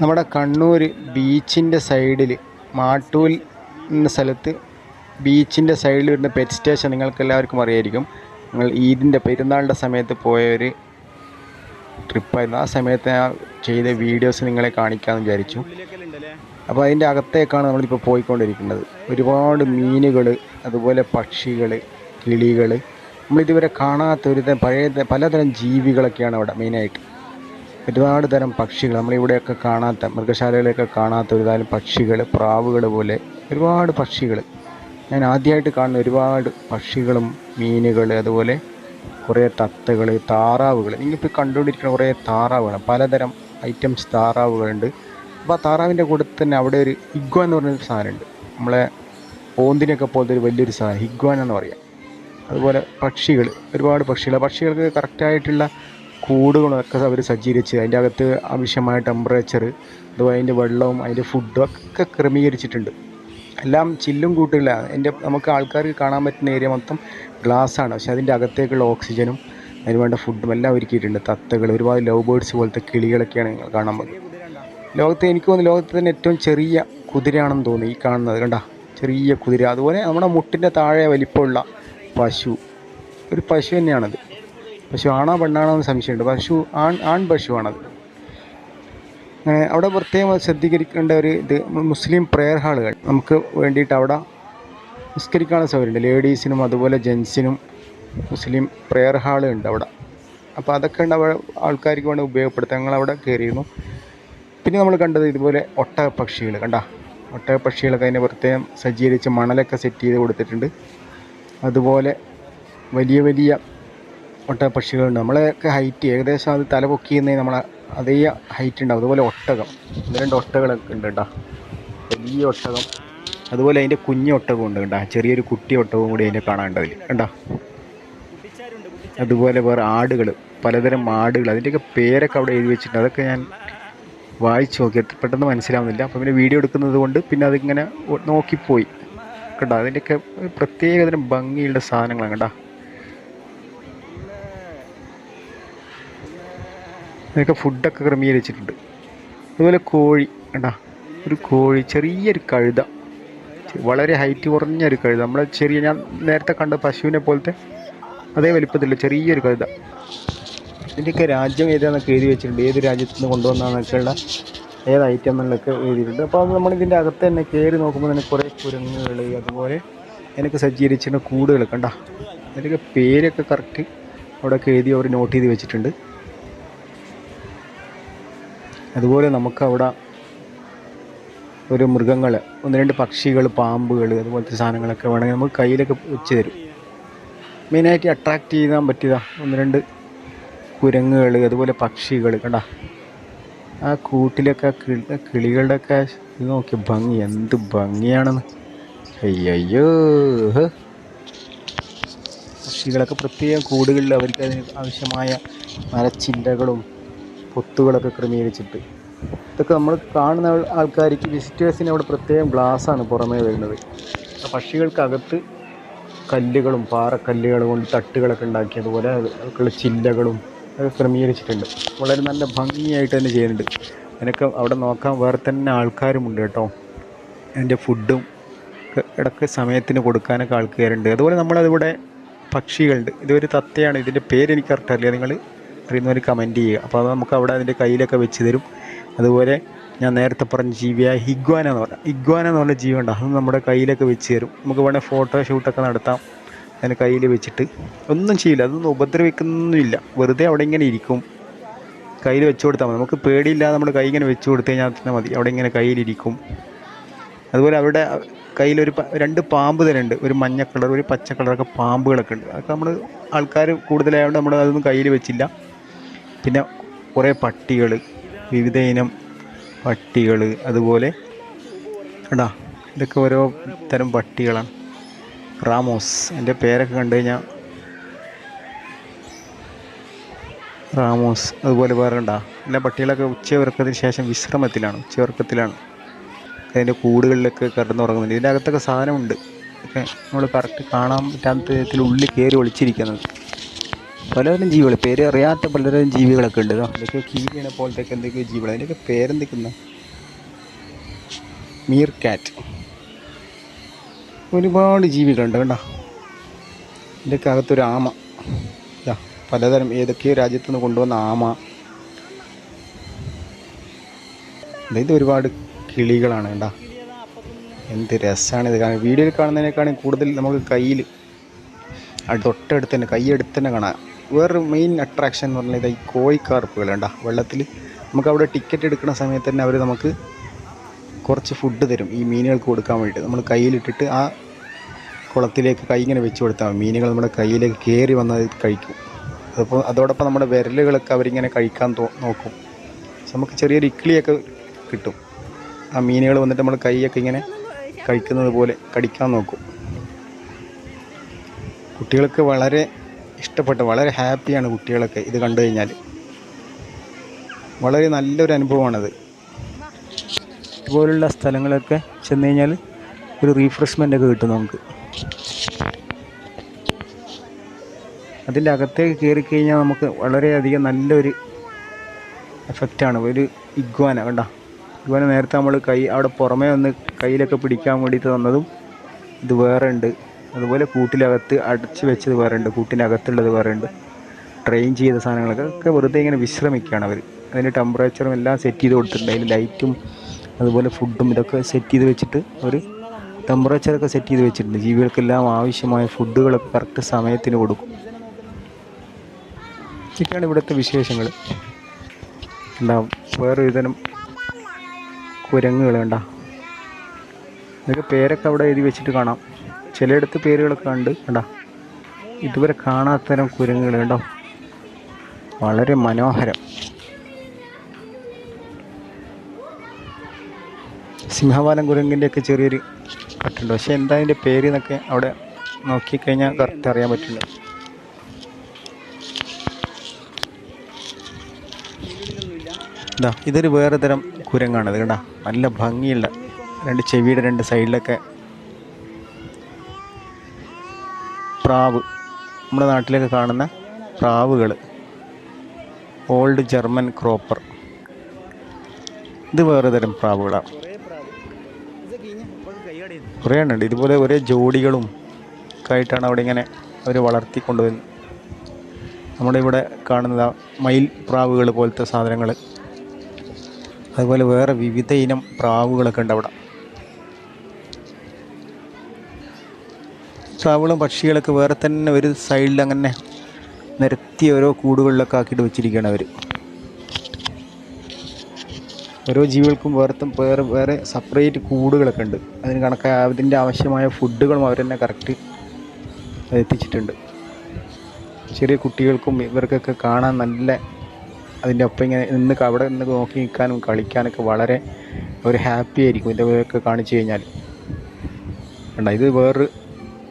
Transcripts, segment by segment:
നമ്മുടെ കണ്ണൂർ ബീച്ചിന്റെ സൈഡിൽ മാട്ടൂൽ എന്ന സ്ഥലത്ത് ബീച്ചിന്റെ സൈഡിൽ വരുന്ന പെറ്റ് സ്റ്റേഷൻ നിങ്ങൾക്ക് എല്ലാവർക്കും അറിയായിരിക്കും. നിങ്ങൾ ഈദിന്റെ പെരുന്നാളിന്റെ സമയത്ത് പോയ ഒരു ട്രിപ്പായിരുന്നു ആ സമയത്ത് ഞാൻ ചെയ്ത വീഡിയോസ് നിങ്ങളെ കാണിക്കാമെന്ന് വിചാരിച്ചു. അപ്പോൾ അതിന്റെ അകത്തേക്കാണ് നമ്മളിപ്പോൾ പോയിക്കൊണ്ടിരിക്കുന്നത്. ഒരുപാട് മീനുകൾ അതുപോലെ പക്ഷികൾ കിളികൾ. നമ്മളിതുവരെ കാണാത്ത ഒരു പഴയ പലതരം ജീവികളൊക്കെയാണ് അവിടെ മെയിനായിട്ട് ഒരുപാട് തരം പക്ഷികൾ. നമ്മളിവിടെയൊക്കെ കാണാത്ത മൃഗശാലകളിലൊക്കെ കാണാത്ത ഒരു തരം പക്ഷികൾ പ്രാവുകൾ പോലെ ഒരുപാട് പക്ഷികൾ. ഞാൻ ആദ്യമായിട്ട് കാണുന്ന ഒരുപാട് പക്ഷികളും മീനുകൾ അതുപോലെ കുറേ തത്തകൾ താറാവുകൾ. നിങ്ങളിപ്പോൾ കണ്ടുകൊണ്ടിരിക്കുന്ന കുറേ താറാവുകൾ പലതരം ഐറ്റംസ് താറാവുകളുണ്ട്. അപ്പോൾ ആ താറാവിന്റെ കൂടെ തന്നെ അവിടെ ഒരു ഇഗ്വ എന്ന് പറഞ്ഞൊരു സാധനമുണ്ട്. നമ്മളെ ഓന്തിനൊക്കെ പോലത്തെ ഒരു വലിയൊരു സാധനം ഹിഗ്വാൻ എന്ന് പറയാം. അതുപോലെ പക്ഷികൾ ഒരുപാട് പക്ഷികൾ. പക്ഷികൾക്ക് കറക്റ്റായിട്ടുള്ള കൂടുകളൊക്കെ അവർ സജ്ജീകരിച്ച് അതിന്റെ അകത്ത് ആവശ്യമായ ടെമ്പറേച്ചർ അതുപോലെ അതിന്റെ വെള്ളവും അതിന്റെ ഫുഡും ഒക്കെ ക്രമീകരിച്ചിട്ടുണ്ട്. എല്ലാം ചില്ലും കൂട്ടില്ല. എന്റെ നമുക്ക് ആൾക്കാർക്ക് കാണാൻ പറ്റുന്ന ഏരിയ മൊത്തം ഗ്ലാസ്സാണ് പക്ഷെ അതിന്റെ അകത്തേക്കുള്ള ഓക്സിജനും അതിന് വേണ്ട ഫുഡും എല്ലാം ഒരുക്കിയിട്ടുണ്ട്. തത്തകൾ ഒരുപാട് ലവ് ബേർഡ്സ് പോലത്തെ കിളികളൊക്കെയാണ് നിങ്ങൾ കാണാൻ പോകുന്നത്. ലോകത്തെ എനിക്ക് തോന്നുന്നു ലോകത്തെ തന്നെ ഏറ്റവും ചെറിയ കുതിരയാണെന്ന് തോന്നുന്നു ഈ കാണുന്നത്. കണ്ട? ചെറിയ കുതിര. അതുപോലെ നമ്മുടെ മുട്ടിന്റെ താഴെ വലിപ്പമുള്ള പശു. ഒരു പശു തന്നെയാണത്. പശു ആണോ പെണ്ണാണോ എന്ന് സംശയമുണ്ട്. പശു ആൺ ആൺ പശുവാണത്. അവിടെ പ്രത്യേകം ശ്രദ്ധിക്കേണ്ട ഒരു ഇത് മുസ്ലിം പ്രെയർ ഹാളുകൾ. നമുക്ക് വേണ്ടിയിട്ട് അവിടെ നിസ്കരിക്കാനുള്ള സൗകര്യമുണ്ട്. ലേഡീസിനും അതുപോലെ ജെൻസിനും മുസ്ലിം പ്രെയർ ഹാൾ ഉണ്ട് അവിടെ. അപ്പോൾ അതൊക്കെ ഉണ്ട് അവിടെ ആൾക്കാർക്ക് വേണ്ടി ഉപയോഗപ്പെടുത്താൻ ഞങ്ങൾ അവിടെ കയറിയിരുന്നു. പിന്നെ നമ്മൾ കണ്ടത് ഇതുപോലെ ഒട്ടക പക്ഷികൾ കണ്ട? ഒട്ടക പക്ഷികളൊക്കെ അതിനെ പ്രത്യേകം സജ്ജീകരിച്ച് മണലൊക്കെ സെറ്റ് ചെയ്ത് കൊടുത്തിട്ടുണ്ട്. അതുപോലെ വലിയ വലിയ ഒട്ടക പക്ഷികളുണ്ട് നമ്മളെയൊക്കെ ഹൈറ്റ് ഏകദേശം അത് തല പൊക്കിയെന്നേ നമ്മളെ അതേ ഹൈറ്റ് ഉണ്ടാവും. അതുപോലെ ഒട്ടകം. ഒന്ന് രണ്ട് ഒട്ടകളൊക്കെ ഉണ്ട് കേട്ടോ. വലിയ ഒട്ടകം. അതുപോലെ അതിന്റെ കുഞ്ഞു ഒട്ടകം ഉണ്ട് കേട്ടോ. ചെറിയൊരു കുട്ടി ഒട്ടകവും കൂടി അതിന്റെ കാണാനുണ്ട് അതിൽ കണ്ടോ? അതുപോലെ വേറെ ആടുകൾ. പലതരം ആടുകൾ. അതിന്റെയൊക്കെ പേരൊക്കെ അവിടെ എഴുതി വെച്ചിട്ടുണ്ട്. അതൊക്കെ ഞാൻ വായിച്ചു നോക്കി. പെട്ടെന്ന് മനസ്സിലാവുന്നില്ല. അപ്പോൾ പിന്നെ വീഡിയോ എടുക്കുന്നത് കൊണ്ട് പിന്നെ അതിങ്ങനെ നോക്കിപ്പോയി. കേട്ടോ അതിന്റെയൊക്കെ പ്രത്യേകതരം ഭംഗിയുള്ള സാധനങ്ങളാണ്. കണ്ടോ? അതിനൊക്കെ ഫുഡൊക്കെ ക്രമീകരിച്ചിട്ടുണ്ട്. അതുപോലെ കോഴി കണ്ടാ? ഒരു കോഴി ചെറിയൊരു കഴുത. വളരെ ഹൈറ്റ് കുറഞ്ഞൊരു കഴുത. നമ്മൾ ചെറിയ ഞാൻ നേരത്തെ കണ്ട പശുവിനെ പോലത്തെ അതേ വലിപ്പത്തിലുള്ള ചെറിയൊരു കഴുത. ഇതിന്റെയൊക്കെ രാജ്യം ഏതാണെന്നൊക്കെ എഴുതി വെച്ചിട്ടുണ്ട്. ഏത് രാജ്യത്ത് നിന്ന് കൊണ്ടുവന്നാന്നൊക്കെയുള്ള ഏത് ഐറ്റം എന്നുള്ളതൊക്കെ എഴുതിയിട്ടുണ്ട്. അപ്പോൾ അത് നമ്മൾ ഇതിന്റെ അകത്ത് തന്നെ കയറി നോക്കുമ്പോൾ തന്നെ കുറേ കുരങ്ങുകൾ അതുപോലെ അതിനൊക്കെ സജ്ജീകരിച്ചിരുന്ന കൂടുകൾ കണ്ട? അതിന്റെയൊക്കെ പേരൊക്കെ കറക്റ്റ് അവിടെയൊക്കെ എഴുതി അവർ നോട്ട് ചെയ്ത് വെച്ചിട്ടുണ്ട്. അതുപോലെ നമുക്കവിടെ ഒരു മൃഗങ്ങൾ ഒന്ന് രണ്ട് പക്ഷികൾ പാമ്പുകൾ അതുപോലത്തെ സാധനങ്ങളൊക്കെ വേണമെങ്കിൽ നമുക്ക് കയ്യിലൊക്കെ വെച്ച് തരും. മെയിനായിട്ട് അട്രാക്റ്റ് ചെയ്യാൻ പറ്റിയതാ ഒന്ന് രണ്ട് കുരങ്ങുകൾ അതുപോലെ പക്ഷികൾ കണ്ട? ആ കൂട്ടിലൊക്കെ കിളികളുടെയൊക്കെ ഇത് നോക്കി ഭംഗി. എന്ത് ഭംഗിയാണെന്ന്. അയ്യോ. പക്ഷികളൊക്കെ പ്രത്യേകം കൂടുകളിൽ അവർക്ക് അതിന് ആവശ്യമായ മരച്ചില്ലകളും പൊത്തുകളൊക്കെ ക്രമീകരിച്ചിട്ട്. ഇതൊക്കെ നമ്മൾ കാണുന്ന ആൾ- ആൾക്കാർക്ക് വിസിറ്റേഴ്സിന് അവിടെ പ്രത്യേകം ഗ്ലാസ്സാണ് പുറമേ വരുന്നത്. പക്ഷികൾക്കകത്ത് കല്ലുകളും പാറക്കല്ലുകൾ കൊണ്ട് തട്ടുകളൊക്കെ ഉണ്ടാക്കി അതുപോലെ അതിലേക്കുള്ള ചില്ലകളും ഒക്കെ ക്രമീകരിച്ചിട്ടുണ്ട്. വളരെ നല്ല ഭംഗിയായിട്ട് തന്നെ ചെയ്യുന്നുണ്ട്. അതിനൊക്കെ അവിടെ നോക്കാൻ വേറെ തന്നെ ആൾക്കാരുമുണ്ട് കേട്ടോ. അതിന്റെ ഫുഡും ഇടയ്ക്ക് സമയത്തിന് കൊടുക്കാനൊക്കെ ആൾക്കാരുണ്ട്. അതുപോലെ നമ്മളതിവിടെ പക്ഷികളുണ്ട്. ഇതൊരു തത്തയാണ്. ഇതിന്റെ പേര് എനിക്ക് കറക്റ്റ് അറിയില്ല. നിങ്ങൾ അറിയുന്നവർ കമന്റ് ചെയ്യുക. അപ്പോൾ അത് നമുക്ക് അവിടെ അതിന്റെ കയ്യിലൊക്കെ വെച്ച് തരും. അതുപോലെ ഞാൻ നേരത്തെ പറഞ്ഞ ജീവിയായ ഹിഗ്വാന എന്ന് പറഞ്ഞാൽ ഹിഗ്വാന എന്ന് പറഞ്ഞ ജീവിയുണ്ട്. അത് നമ്മുടെ കയ്യിലൊക്കെ വെച്ച് തരും. നമുക്ക് വേണമെങ്കിൽ ഫോട്ടോ ഷൂട്ടൊക്കെ നടത്താം. അതിന് കയ്യിൽ വെച്ചിട്ട്. ഒന്നും ചെയ്യില്ല. അതൊന്നും ഉപദ്രവിക്കുന്നൊന്നുമില്ല. വെറുതെ അവിടെ ഇങ്ങനെ ഇരിക്കും. കയ്യിൽ വെച്ച് കൊടുത്താൽ മതി. നമുക്ക് പേടിയില്ലാതെ നമ്മുടെ കൈ ഇങ്ങനെ വെച്ച് കൊടുത്തു കഴിഞ്ഞാൽ തന്നെ മതി. അവിടെ ഇങ്ങനെ കയ്യിലിരിക്കും അതുപോലെ അവിടെ കയ്യിലൊരു രണ്ട് പാമ്പ് തരുന്നുണ്ട് ഒരു മഞ്ഞ കളർ ഒരു പച്ച കളറൊക്കെ പാമ്പുകളൊക്കെ ഉണ്ട്. അതൊക്കെ നമ്മൾ ആൾക്കാർ കൂടുതലായതുകൊണ്ട് നമ്മൾ അതൊന്നും കയ്യിൽ വെച്ചില്ല. പിന്നെ കുറേ പട്ടികൾ വിവിധ ഇനം പട്ടികൾ അതുപോലെ എടാ ഇതൊക്കെ ഓരോ തരം പട്ടികളാണ്. റാമോസ് എന്റെ പേരൊക്കെ കണ്ടു കഴിഞ്ഞാൽ റാമോസ് അതുപോലെ വേറെ ഉണ്ടാ എല്ലാ പട്ടികളൊക്കെ ഉച്ചവർക്കത്തിന് ശേഷം വിശ്രമത്തിലാണ് ഉച്ചവർക്കത്തിലാണ് അതിന്റെ കൂടുകളിലൊക്കെ കിടന്നുറങ്ങുന്നുണ്ട്. ഇതിന്റെ അകത്തൊക്കെ സാധനമുണ്ട്. നമ്മൾ കറക്റ്റ് കാണാൻ പറ്റാത്ത വിധത്തിൽ ഉള്ളിൽ കയറി ഒളിച്ചിരിക്കുന്നത്. പലതരം ജീവികൾ പേര് അറിയാത്ത പലതരം ജീവികളൊക്കെ ഉണ്ട്. ഇതൊക്കെ കീരിയണ പോലത്തെ എന്തൊക്കെയോ ജീവികൾ അതിന്റെയൊക്കെ പേരെന്തൊക്കെയാ മീർ കാറ്റ് ഒരുപാട് ജീവികളുണ്ട് കണ്ടോ? ഇതിന്റെയൊക്കെ അകത്തൊരു ആമ. പലതരം ഏതൊക്കെയോ രാജ്യത്തു നിന്ന് കൊണ്ടുവന്ന ആമ. അതായത് ഒരുപാട് കിളികളാണ് കണ്ട? എന്ത് രസമാണ് ഇത് കാണാൻ. വീഡിയോയിൽ കാണുന്നതിനേക്കാളും കൂടുതൽ നമുക്ക് കയ്യിൽ തൊട്ടടുത്ത് തന്നെ കൈയെടുത്ത് തന്നെ കാണാം. വേറൊരു മെയിൻ അട്രാക്ഷൻ എന്ന് പറഞ്ഞാൽ ഇതായി കോഴിക്കാർപ്പുകൾ കണ്ടാ വെള്ളത്തിൽ നമുക്ക് അവിടെ ടിക്കറ്റ് എടുക്കുന്ന സമയത്ത് തന്നെ അവർ നമുക്ക് കുറച്ച് ഫുഡ് തരും. ഈ മീനുകൾക്ക് കൊടുക്കാൻ വേണ്ടിയിട്ട്. നമ്മൾ കയ്യിലിട്ടിട്ട് ആ കുളത്തിലേക്ക് കൈ ഇങ്ങനെ വെച്ച് കൊടുത്താൽ മീനുകൾ നമ്മുടെ കയ്യിലേക്ക് കയറി വന്നത് കഴിക്കും. അതപ്പോൾ അതോടൊപ്പം നമ്മുടെ വിരലുകളൊക്കെ അവരിങ്ങനെ കഴിക്കാൻ നോക്കും. നമുക്ക് ചെറിയൊരു ഇക്ലിയൊക്കെ കിട്ടും. ആ മീനുകൾ വന്നിട്ട് നമ്മൾ കൈയൊക്കെ ഇങ്ങനെ കഴിക്കുന്നത് പോലെ കടിക്കാൻ നോക്കും. കുട്ടികൾക്ക് വളരെ ഇഷ്ടപ്പെട്ട വളരെ ഹാപ്പിയാണ് കുട്ടികളൊക്കെ ഇത് കണ്ടു കഴിഞ്ഞാൽ വളരെ നല്ലൊരു അനുഭവമാണത്. ഇതുപോലുള്ള സ്ഥലങ്ങളൊക്കെ ചെന്ന് കഴിഞ്ഞാൽ ഒരു റീഫ്രഷ്മെന്റ് ഒക്കെ കിട്ടും നമുക്ക്. അതിന്റെ അകത്തേക്ക് കയറി കഴിഞ്ഞാൽ നമുക്ക് വളരെയധികം നല്ലൊരു എഫക്റ്റാണ് ഒരു ഇഗ്വാന കണ്ട? ഇഗ്വാന നേരത്തെ നമ്മൾ കൈ അവിടെ പുറമേ ഒന്ന് കയ്യിലൊക്കെ പിടിക്കാൻ വേണ്ടിയിട്ട് തന്നതും ഇത് വേറെ ഉണ്ട്. അതുപോലെ കൂട്ടിലകത്ത് അടച്ച് വെച്ചത് വേറെ ഉണ്ട് കൂട്ടിനകത്തുള്ളത് വേറെ ഉണ്ട്. ട്രെയിൻ ചെയ്ത സാധനങ്ങളൊക്കെ ഒക്കെ വെറുതെ ഇങ്ങനെ വിശ്രമിക്കുകയാണ് അവർ അതിന്റെ ടെമ്പറേച്ചറും എല്ലാം സെറ്റ് ചെയ്ത് കൊടുത്തിട്ടുണ്ട്. അതിന് ലൈറ്റും അതുപോലെ ഫുഡും ഇതൊക്കെ സെറ്റ് ചെയ്ത് വെച്ചിട്ട് അവർ ടെമ്പറേച്ചറൊക്കെ സെറ്റ് ചെയ്ത് വെച്ചിട്ടുണ്ട്. ജീവികൾക്കെല്ലാം ആവശ്യമായ ഫുഡുകളൊക്കെ കറക്റ്റ് സമയത്തിന് കൊടുക്കും. ഇതൊക്കെയാണ് ഇവിടുത്തെ വിശേഷങ്ങൾ എന്താ വേറൊരു തരം കുരങ്ങുകൾ വേണ്ട ഇതൊക്കെ പേരൊക്കെ അവിടെ എഴുതി വെച്ചിട്ട് കാണാം. ചിലയിടത്ത് പേരുകളൊക്കെ ഉണ്ട് കണ്ടോ ഇതുവരെ കാണാത്ത തരം കുരങ്ങുകൾ കണ്ടോ? വളരെ മനോഹരം. സിംഹവാലം കുരങ്ങിന്റെ ഒക്കെ ചെറിയൊരു കട്ടുണ്ട്. പക്ഷെ എന്താ അതിന്റെ പേര് എന്നൊക്കെ അവിടെ നോക്കിക്കഴിഞ്ഞാൽ കറക്റ്റ് അറിയാൻ പറ്റില്ല ഇതാ ഇതൊരു വേറെ തരം കുരങ്ങാണ്. ഇത് കേട്ടാ നല്ല ഭംഗിയുള്ള രണ്ട് ചെവിയുടെ രണ്ട് സൈഡിലൊക്കെ പ്രാവ്. നമ്മുടെ നാട്ടിലൊക്കെ കാണുന്ന പ്രാവുകൾ. ഓൾഡ് ജർമ്മൻ ക്രോപ്പർ ഇത് വേറെ തരം പ്രാവുകളാണ്. കുറേ എണ്ണുണ്ട് ഇതുപോലെ ഒരേ ജോഡികളും ഒക്കെ ആയിട്ടാണ് അവിടെ ഇങ്ങനെ അവർ വളർത്തിക്കൊണ്ടുവരുന്നത് നമ്മുടെ ഇവിടെ കാണുന്ന മയിൽ പ്രാവുകൾ പോലത്തെ സാധനങ്ങൾ. അതുപോലെ വേറെ വിവിധ ഇനം പ്രാവുകളൊക്കെ ഉണ്ട് അവിടെ. പ്രാവുകളും പക്ഷികളൊക്കെ വേറെ തന്നെ ഒരു സൈഡിൽ അങ്ങനെ നിരത്തി ഓരോ കൂടുകളിലൊക്കെ ആക്കിയിട്ട് വെച്ചിരിക്കുകയാണ് അവർ ഓരോ ജീവികൾക്കും വേറെ വേറെ വേറെ സെപ്പറേറ്റ് കൂടുകളൊക്കെ ഉണ്ട്. അതിന് കണക്കായ അതിന്റെ ആവശ്യമായ ഫുഡുകളും അവർ തന്നെ കറക്റ്റ് എത്തിച്ചിട്ടുണ്ട്. ചെറിയ കുട്ടികൾക്കും ഇവർക്കൊക്കെ കാണാൻ നല്ല അതിന്റെ ഒപ്പം ഇങ്ങനെ നിന്ന് അവിടെ നിന്ന് നോക്കി നിൽക്കാനും കളിക്കാനൊക്കെ വളരെ ഒരു ഹാപ്പി ആയിരിക്കും ഇതൊക്കെ കാണിച്ചു കഴിഞ്ഞാൽ കണ്ട? ഇത് വേറൊരു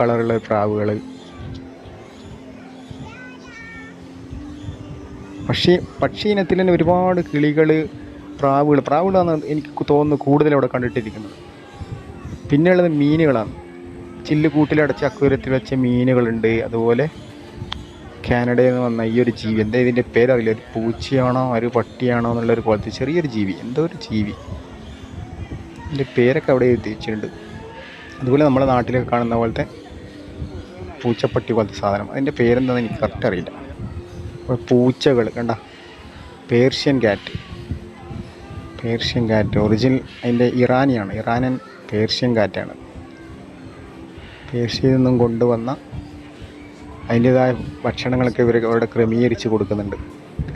കളറുള്ള പ്രാവുകൾ പക്ഷി പക്ഷി ഇനത്തിൽ തന്നെ ഒരുപാട് കിളികൾ പ്രാവുകൾ പ്രാവുകളാണ് എനിക്ക് തോന്നുന്നു കൂടുതൽ അവിടെ കണ്ടിട്ടിരിക്കുന്നത്. പിന്നെയുള്ളത് മീനുകളാണ്. ചില്ല് കൂട്ടിലടച്ച അക്വേരത്തിൽ വെച്ച മീനുകളുണ്ട്. അതുപോലെ കാനഡയിൽ നിന്ന് വന്ന ഈ ഒരു ജീവി എന്താ ഇതിന്റെ പേരറിയില്ല ഒരു പൂച്ചയാണോ ഒരു പട്ടിയാണോ എന്നുള്ളൊരു പോലത്തെ ചെറിയൊരു ജീവി എന്തോ ഒരു ജീവി. ഇതിന്റെ പേരൊക്കെ അവിടെ എത്തിച്ചിട്ടുണ്ട് അതുപോലെ നമ്മുടെ നാട്ടിലൊക്കെ കാണുന്ന പോലത്തെ പൂച്ചപ്പട്ടി പോലത്തെ സാധനം. അതിന്റെ പേരെന്താണെന്ന് എനിക്ക് കറക്റ്റ് അറിയില്ല. പൂച്ചകൾ. കണ്ട? പേർഷ്യൻ കാറ്റ് പേർഷ്യൻ കാറ്റ് ഒറിജിനൽ അതിന്റെ ഇറാനിയാണ്. ഇറാനിയൻ പേർഷ്യൻ കാറ്റാണ് പേർഷ്യയിൽ നിന്നും കൊണ്ടുവന്ന അതിന്റേതായ ഭക്ഷണങ്ങളൊക്കെ ഇവർ അവിടെ ക്രമീകരിച്ച് കൊടുക്കുന്നുണ്ട്.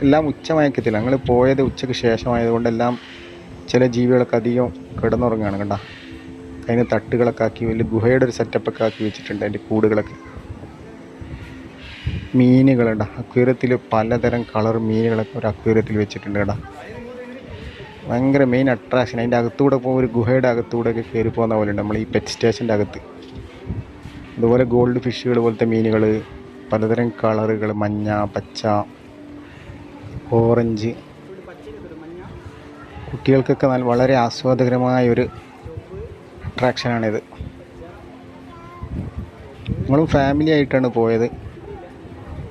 എല്ലാം ഉച്ചമയക്കത്തില്ല. ഞങ്ങൾ പോയത് ഉച്ചയ്ക്ക് ശേഷമായതുകൊണ്ട് എല്ലാം ചില ജീവികളൊക്കെ അധികം കിടന്നുറങ്ങുകയാണ്. കണ്ട? അതിന് തട്ടുകളൊക്കെ ആക്കി വലിയ ഗുഹയുടെ ഒരു സെറ്റപ്പൊക്കെ ആക്കി വെച്ചിട്ടുണ്ട് അതിന്റെ കൂടുകളൊക്കെ. മീനുകളുണ്ട്. അക്വേറിയത്തിൽ പലതരം കളർ മീനുകളൊക്കെ ഒരു അക്വേറിയത്തിൽ വെച്ചിട്ടുണ്ട് കേട്ടോ. ഭയങ്കര മെയിൻ അട്രാക്ഷൻ അതിന്റെ അകത്തൂടെ പോകുമ്പോൾ ഒരു ഗുഹയുടെ അകത്തൂടെ ഒക്കെ കയറി പോകുന്ന പോലെ ഉണ്ട് നമ്മൾ ഈ പെറ്റ് സ്റ്റേഷന്റെ അകത്ത്. അതുപോലെ ഗോൾഡ് ഫിഷുകൾ പോലത്തെ മീനുകൾ പലതരം കളറുകൾ മഞ്ഞ പച്ച ഓറഞ്ച് കുട്ടികൾക്കൊക്കെ നല്ല വളരെ ആസ്വാദകരമായ ഒരു അട്രാക്ഷനാണിത് നമ്മളും ഫാമിലി ആയിട്ടാണ് പോയത്.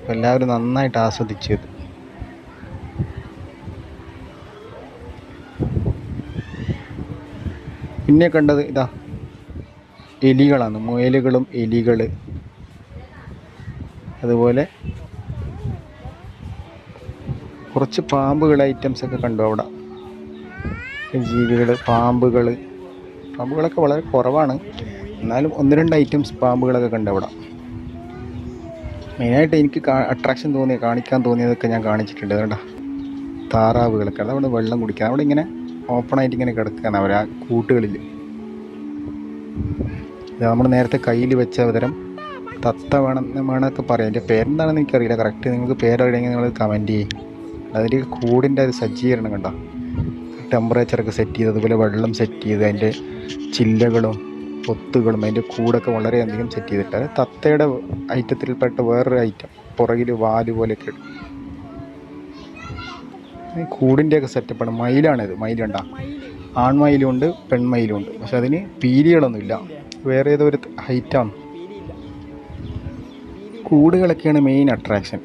അപ്പോൾ എല്ലാവരും നന്നായിട്ട് ആസ്വദിച്ചു ഇത്. പിന്നെ കണ്ടത് ഇതാ എലികളാണ്. മുയലുകളും എലികൾ അതുപോലെ കുറച്ച് പാമ്പുകൾ ഐറ്റംസ് ഒക്കെ കണ്ടു അവിടെ. ജീവികൾ പാമ്പുകൾ പാമ്പുകളൊക്കെ വളരെ കുറവാണ്. എന്നാലും ഒന്ന് രണ്ട് ഐറ്റംസ് പാമ്പുകളൊക്കെ കണ്ടു അവിടെ. മെയിനായിട്ട് എനിക്ക് അട്രാക്ഷൻ തോന്നിയ കാണിക്കാൻ തോന്നിയതൊക്കെ ഞാൻ കാണിച്ചിട്ടുണ്ട്. അതുകൊണ്ടാ താറാവുകളൊക്കെ. അതവിടെ വെള്ളം കുടിക്കുക അവിടെ ഇങ്ങനെ ഓപ്പണായിട്ട് ഇങ്ങനെ കിടക്കുകയാണ് അവർ ആ കൂട്ടുകളിൽ നമ്മൾ നേരത്തെ കയ്യിൽ വെച്ച അവതരം തത്ത വേണം വേണമെന്നൊക്കെ പറയാം. എന്റെ പേരെന്താണെന്ന് എനിക്കറിയില്ല. കറക്റ്റ് നിങ്ങൾക്ക് പേരറിയാമെങ്കിൽ നിങ്ങൾ കമന്റ് ചെയ്യും. അതിന്റെ കൂടിന്റെ ഒരു സജ്ജീകരണം കണ്ടോ? ടെമ്പറേച്ചറൊക്കെ സെറ്റ് ചെയ്ത് അതുപോലെ വെള്ളം സെറ്റ് ചെയ്ത് അതിന്റെ ചില്ലകളും പൊത്തുകളും അതിന്റെ കൂടൊക്കെ വളരെയധികം സെറ്റ് ചെയ്തിട്ട് തത്തയുടെ ഐറ്റത്തിൽപ്പെട്ട വേറൊരു ഐറ്റം പുറകിൽ വാൽ പോലെയൊക്കെ ഇടും. കൂടിന്റെയൊക്കെ സെറ്റപ്പാണ് മയിലാണിത്. മയിലുണ്ട ആൺമയിലുണ്ട് പെൺമയിലുണ്ട് പക്ഷെ അതിന് പീലികളൊന്നുമില്ല. വേറെ ഏതോ ഒരു ഹൈറ്റാണ് കൂടുകളൊക്കെയാണ് മെയിൻ അട്രാക്ഷൻ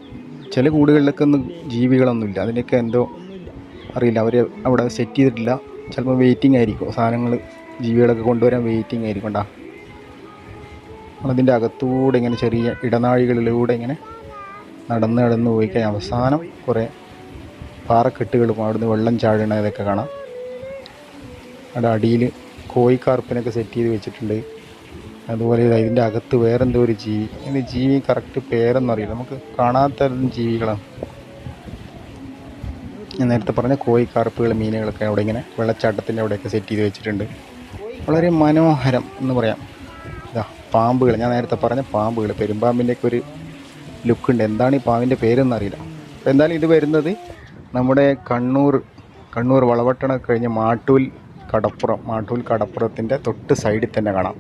ചില കൂടുകളിലൊക്കെ ഒന്നും ജീവികളൊന്നുമില്ല. അതിനൊക്കെ എന്തോ അറിയില്ല. അവർ അവിടെ സെറ്റ് ചെയ്തിട്ടില്ല. ചിലപ്പോൾ വെയിറ്റിംഗ് ആയിരിക്കും. സാധനങ്ങൾ ജീവികളൊക്കെ കൊണ്ടുവരാൻ വെയിറ്റിംഗ് ആയിരിക്കും ഉണ്ടാ നമ്മളതിന്റെ അകത്തൂടെ ഇങ്ങനെ ചെറിയ ഇടനാഴികളിലൂടെ ഇങ്ങനെ നടന്ന് നടന്ന് പോയി കഴിഞ്ഞാൽ അവസാനം കുറേ പാറക്കെട്ടുകളും അവിടുന്ന് വെള്ളം ചാടണതൊക്കെ കാണാം. അവിടെ അടിയിൽ കോഴിക്കാർപ്പിനൊക്കെ സെറ്റ് ചെയ്ത് വെച്ചിട്ടുണ്ട്. അതുപോലെ ഇതാ ഇതിന്റെ അകത്ത് വേറെന്തോ ഒരു ജീവി. ഇതിന്റെ ജീവി കറക്റ്റ് പേരൊന്നും അറിയില്ല. നമുക്ക് കാണാത്തതരം ജീവികളാണ്. ഞാൻ നേരത്തെ പറഞ്ഞ കോഴിക്കാർപ്പുകൾ മീനുകളൊക്കെ അവിടെ ഇങ്ങനെ വെള്ളച്ചാട്ടത്തിന്റെ അവിടെയൊക്കെ സെറ്റ് ചെയ്ത് വെച്ചിട്ടുണ്ട്. വളരെ മനോഹരം എന്ന് പറയാം. ഇതാ പാമ്പുകൾ. ഞാൻ നേരത്തെ പറഞ്ഞ പാമ്പുകൾ. പെരുമ്പാമ്പിന്റെയൊക്കെ ഒരു ലുക്കുണ്ട് എന്താണ് ഈ പാമ്പിന്റെ പേരെന്ന് അറിയില്ല അപ്പോൾ എന്തായാലും ഇത് വരുന്നത് നമ്മുടെ കണ്ണൂർ കണ്ണൂർ വളവട്ടണ കഴിഞ്ഞ് മാട്ടൂൽ കടപ്പുറം മാട്ടൂൽ കടപ്പുറത്തിന്റെ തൊട്ട് സൈഡിൽ തന്നെ കാണാം.